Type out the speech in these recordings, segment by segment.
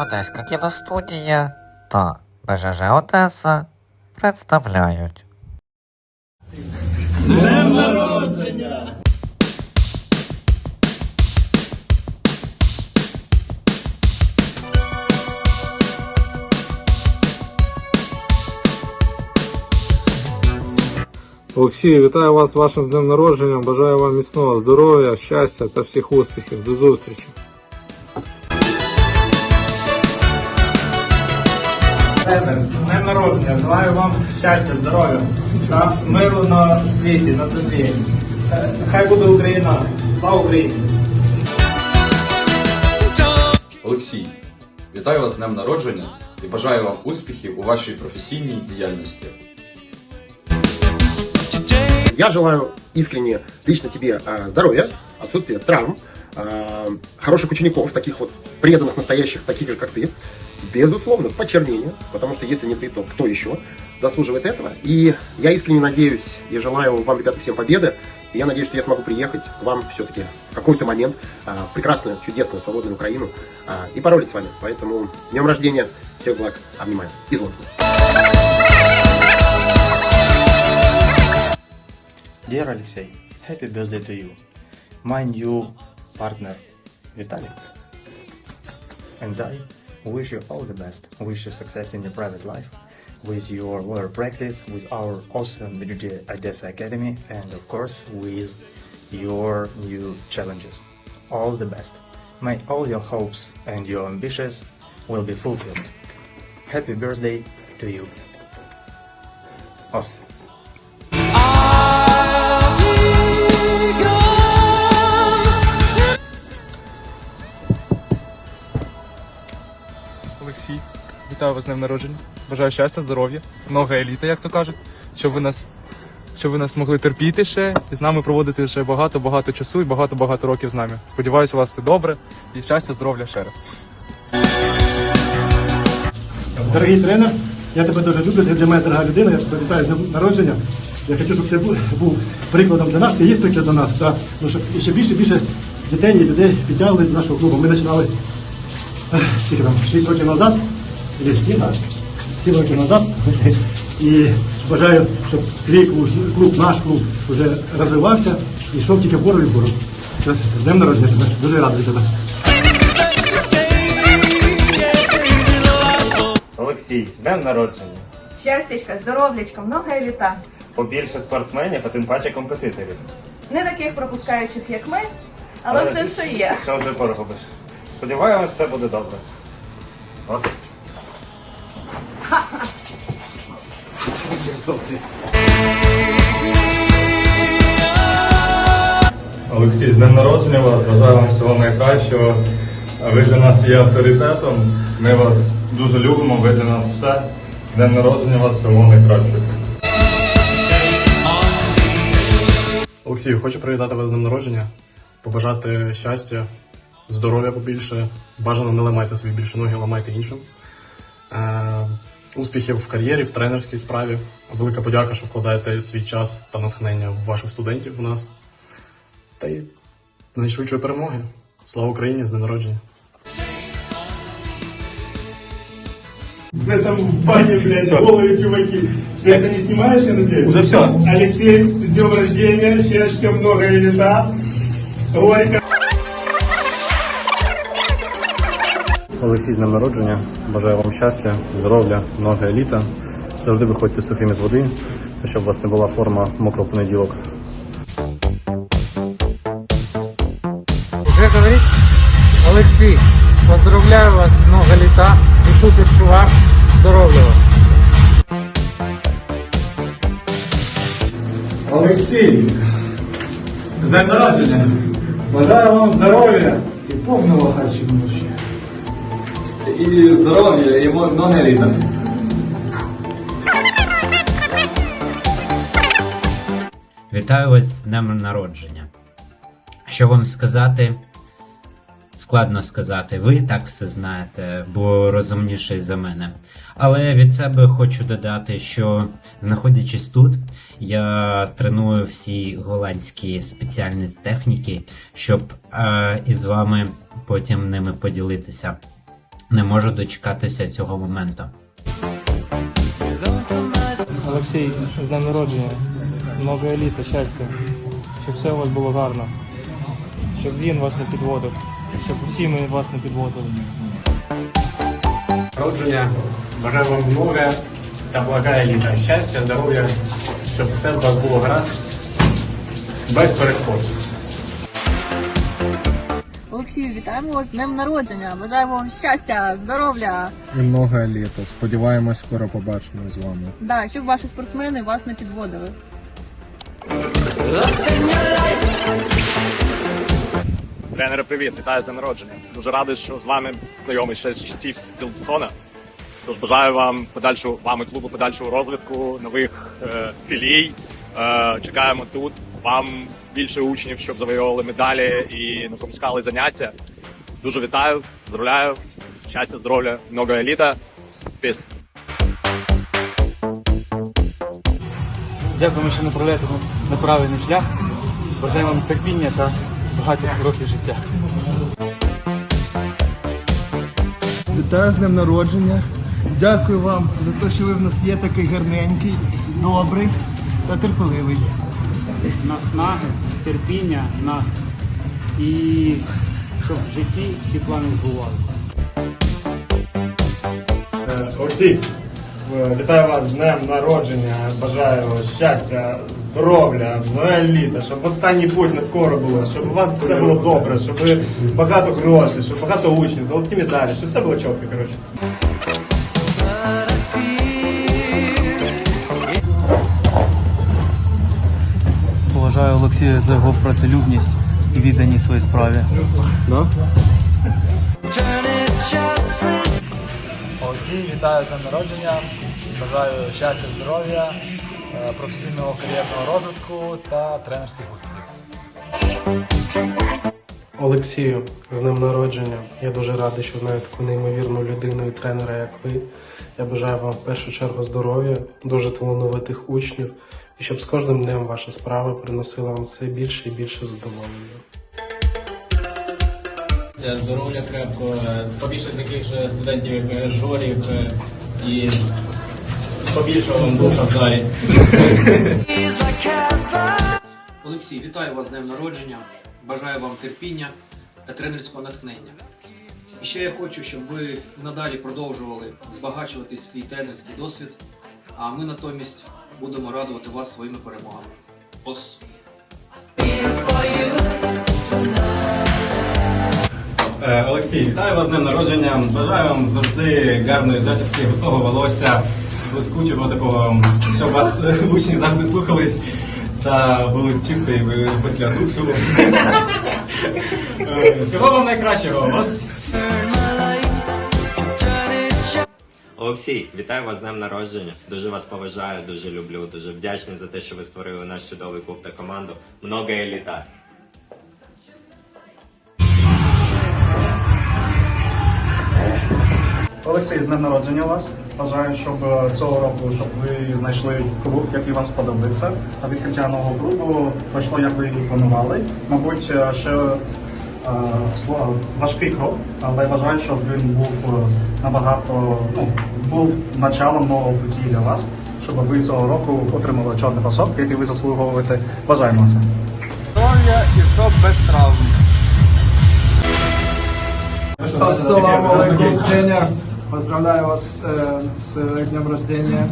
Одеська кіностудія та БЖЖ Одеса представляють. Олексій, вітаю вас з вашим днем народження. Бажаю вам міцного здоров'я, щастя та всіх успіхів. До зустрічі. Днем народження, желаю вам щастя, здоров'я та миру на світі, на землі. Хай буде Україна. Слава Україні! Олексій, вітаю вас з днем народження і бажаю вам успіхів у вашій професійній діяльності. Я желаю искренне лично тебе э, здоровья, отсутствия травм, э, хороших учеников, таких вот преданных, настоящих, таких как ты. Безусловно, почернения, потому что если не ты, то кто еще заслуживает этого. И я искренне надеюсь и желаю вам, ребята, всем победы. И я надеюсь, что я смогу приехать к вам все-таки в какой-то момент э, в прекрасную, чудесную, свободную Украину и поролить с вами. Поэтому с днем рождения, всех благ, обнимаю. Из Лондона. Dear Alexei, happy birthday to you. My new partner, Vitalik. And I wish you all the best. Wish you success in your private life, with your lawyer practice, with our awesome BGG Odessa Academy, and of course with your new challenges. All the best. May all your hopes and your ambitions will be fulfilled. Happy birthday to you. Awesome. Олексій, вітаю вас з днем народження. Бажаю щастя, здоров'я, много еліти, як то кажуть, щоб ви нас, щоб ви нас могли терпіти ще і з нами проводити ще багато-багато часу і багато-багато років з нами. Сподіваюся, у вас все добре і щастя, здоров'я ще раз. Дорогий тренер, я тебе дуже люблю, ти для мене дорога людина, я тебе вітаю з днем народження. Я хочу, щоб ти був, прикладом для нас, ти є для нас, та, ну, щоб ще більше більше дітей і людей підтягли до нашого клубу. Ми починали скільки там, 6 років назад, чи 7, так? 7 років назад. І бажаю, щоб твій клуб, клуб, наш клуб вже розвивався і йшов тільки вгору і вгору. З днем народження тебе, дуже радий тебе. Олексій, з днем народження. Щастячка, здоров'ячка, много літа. Побільше спортсменів, а тим паче компетиторів. Не таких пропускаючих, як ми, але вже що є. Що вже поробиш? Сподіваємось, все буде добре. Ось. Олексій, з днем народження вас, бажаю вам всього найкращого. Ви для нас є авторитетом. Ми вас дуже любимо, ви для нас все. З днем народження вас всього найкращого. Олексію, хочу привітати вас з днем народження, побажати щастя, здоров'я побільше. Бажано не ламайте собі більше ноги, ламайте іншим. Е, успіхів в кар'єрі, в тренерській справі. Велика подяка, що вкладаєте свій час та натхнення в ваших студентів у нас. Та й найшвидшої перемоги. Слава Україні, з днем народження! Мы там в бане, блядь, голые чуваки. Ты это не снимаешь, я надеюсь? Уже все. Алексей, с днем рождения, счастья, много лета. Горько. Олексій, з днем народження. Бажаю вам щастя, здоров'я, много еліта. Завжди виходьте сухими з води, щоб у вас не була форма мокрого понеділок. Уже говорить? Олексій, поздравляю вас, много літа і супер чувак. Здоров'я вам. Олексій, з днем народження. Бажаю вам здоров'я і повного харчування. І здоров'я, і много літа. Вітаю вас з днем народження. Що вам сказати? складно сказати. Ви так все знаєте, бо розумніший за мене. Але від себе хочу додати, що знаходячись тут, я треную всі голландські спеціальні техніки, щоб е, із вами потім ними поділитися. Не можу дочекатися цього моменту. Олексій, з днем народження. Много еліти, щастя. Щоб все у вас було гарно. Щоб він вас не підводив. Щоб всі ми вас не підводили. Народження. Бажаю вам много та блага літа. Щастя, здоров'я, щоб все у вас було гаразд. Без перешкод. Олексію, вітаємо вас з днем народження. Бажаємо вам щастя, здоров'я. І много літа. Сподіваємось, скоро побачимо з вами. Да, щоб ваші спортсмени вас не підводили. Тренери, привіт, вітаю з днем народження. Дуже радий, що з вами знайомий ще з часів Філдсона. Тож бажаю вам подальшу вам і клубу подальшого розвитку, нових е, філій. Е, чекаємо тут. Вам більше учнів, щоб завойовували медалі і не пропускали заняття. Дуже вітаю, здоровляю, щастя, здоров'я, много еліта. Піс. Дякуємо, що направляєте нас на правильний шлях. Бажаємо вам терпіння та багатих років життя. Вітаю з днем народження. Дякую вам за те, що ви в нас є такий гарненький, добрий та терпеливий. Наснаги, терпіння нас і щоб в житті всі плани збувалися. Олексій, е, вітаю вас з днем народження. Бажаю щастя, здоров'я, нове літо, щоб останній путь не скоро було, щоб у вас все було добре, щоб багато грошей, щоб багато учнів, золоті медалі, щоб все було чітко, коротше. Поважаю Олексія за його працелюбність і відданість своїй справі. Олексій, вітаю з днем народження. Бажаю щастя, здоров'я, е, професійного кар'єрного розвитку та тренерських успіхів. Олексію, з днем народження. Я дуже радий, що знаю таку неймовірну людину і тренера, як ви. Я бажаю вам в першу чергу здоров'я, дуже талановитих учнів, і щоб з кожним днем ваша справа приносила вам все більше і більше задоволення. Здоров'я крепко, побільше таких же студентів, як Жорік, і побільше вам душа в залі. Олексій, вітаю вас з днем народження. Бажаю вам терпіння та тренерського натхнення. І ще я хочу, щоб ви надалі продовжували збагачувати свій тренерський досвід, а ми натомість будемо радувати вас своїми перемогами. Ос. Е, Олексій, вітаю вас з днем народження. Бажаю вам завжди гарної зачіски, густого волосся, блискучого такого, щоб вас е, учні завжди слухались та були чисті ви після душу. Е, Всього вам найкращого. Ос. Олексій, вітаю вас з днем народження. Дуже вас поважаю, дуже люблю, дуже вдячний за те, що ви створили наш чудовий клуб та команду. Много еліта. Олексій, з днем народження вас. Бажаю, щоб е, цього року, щоб ви знайшли клуб, який вам сподобається. А відкриття нового клубу пройшло, як ви і планували. Мабуть, е, ще е, важкий крок, але бажаю, щоб він був е, набагато ну, був началом нового путі для вас, щоб ви цього року отримали чорний пасок, який ви заслуговуєте. Бажаємо це. Здоров'я і щоб без травм. Ассаламу алейкум, Женя. Поздравляю вас э, с э, днем рождения.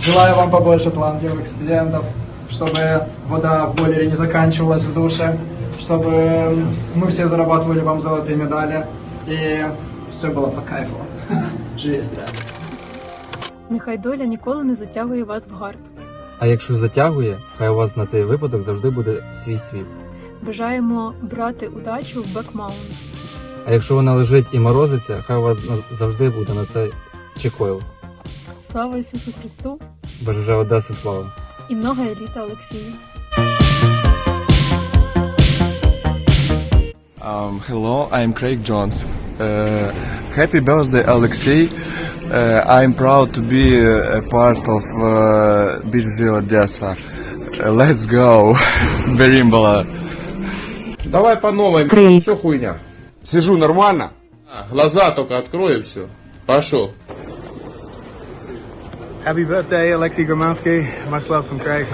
Желаю вам побольше талантливых студентов, чтобы вода в бойлере не заканчивалась в душе, чтобы э, мы все зарабатывали вам золотые медали и все было по кайфу. Жизнь, ребят. Нехай доля ніколи не затягує вас в гард. А якщо затягує, хай у вас на цей випадок завжди буде свій світ. Бажаємо брати удачу в бекмаунт. А якщо вона лежить і морозиться, хай у вас завжди буде на це чекойл. Слава Ісусу Христу Береже Одеси слава. і много еліта Олексію. Um, hello, I'm Craig Jones. Uh, happy birthday, Alexei. Uh, I'm proud to be uh, a part of uh, BGG Odessa. Uh, let's go, Беримбала. Давай по новой, все хуйня. Сижу нормально? А, Глаза только открой и все. Пошел. Happy birthday, Alexei Gramansky. Much love from Craig.